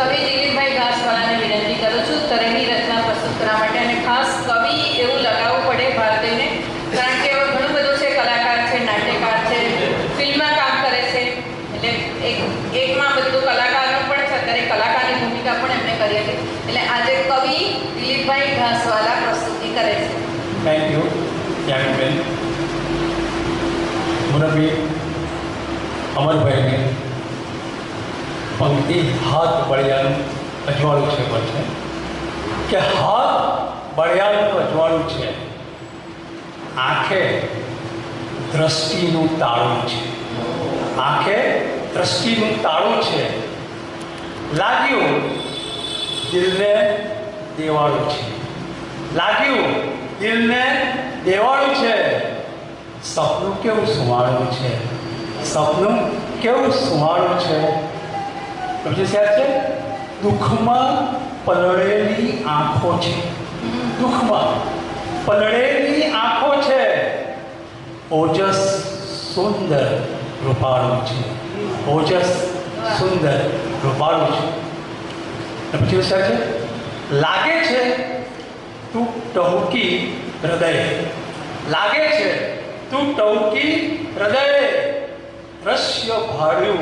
કવિ દિલીપભાઈ ઘાસવાળાને વિનંતી કરું છું તરંગી રચના પ્રસ્તુત કરવા માટે અને ખાસ કવિ એવું લગાવવું પડે ભારતીયને, કારણ કે ઘણું બધું છે, કલાકાર છે, નાટ્યકાર છે, ફિલ્મમાં કામ કરે છે, એટલે એક, એકમાં બધું કલાકારનું પણ છે, અત્યારે કલાકારની ભૂમિકા પણ એમણે કરી હતી. એટલે આજે કવિ દિલીપભાઈ ઘાસવાળા પ્રસ્તુતિ કરે છે. થેન્ક યુ યામીબેન મુરબી અમરભાઈને પંક્તિ હાથ બળિયાનું અજવાળું છે પણ છે. કે હાથ બળિયાનું અજવાળું છે. આંખે દ્રષ્ટિનું તાળું છે. આંખે દ્રષ્ટિનું તાળું છે. લાગ્યું દિલને દેવાળું છે. લાગ્યું દિલને દેવાળું છે. સપનું કેવું સુવાળું છે? સપનું કેવું સુવાળું છે? સમજી સાહેબ છે? દુઃખમાં પલળેલી આંખો છે. દુઃખમાં પલળેલી આંખો છે. ઓજસ સુંદર રૂપાળું છે. ઓજસ સુંદર રૂપાળું છે. સમજી સાહેબ છે? લાગે છે તું ટહુકી હૃદય. લાગે છે તું ટહુકી હૃદય. દ્રશ્ય ભાડ્યું,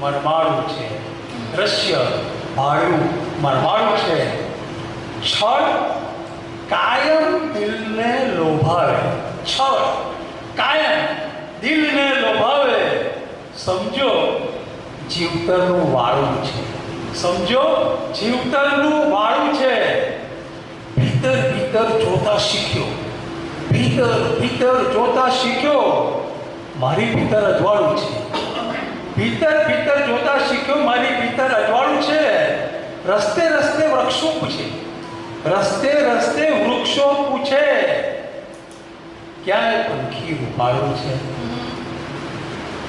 મરમાળું છે. દ્રશ્ય, ભાડું મરવાનું છે. છળ કાયમ દિલને લોભાવે. છળ કાયમ દિલને લોભાવે. સમજો, જીવતરનું વાળું છે. સમજો, જીવતરનું વાળું છે. ભીતર ભીતર જોતા શીખ્યો. ભીતર ભીતર જોતા શીખ્યો. મારી ભીતર અજવાળું છે. ભીતર ભીતર જોતા શીખ્યો, મારી ભીતર અજવાળું છે. રસ્તે રસ્તે વૃક્ષો પૂછે. રસ્તે રસ્તે વૃક્ષો પૂછે. ક્યાંય પંખી ઉપાડું છે?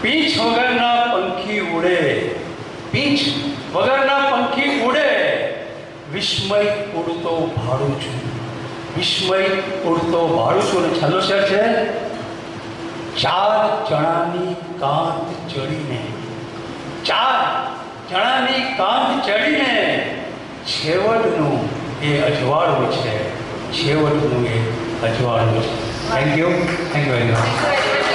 પીંછ વગરના પંખી ઉડે. પીંછ વગરના પંખી ઉડે. વિસ્મય ઉડતો ભાડું છું. વિસ્મય ઉડતો ભાડું છું. અને છેલ્લો શેર છે? ચાર ચણાની કાંત ચડીને ચાર જણાની કાંત ચડીને છેવટનું એ અજવાળું છે. છેવટનું એ અજવાળું છે. Thank you thank you very much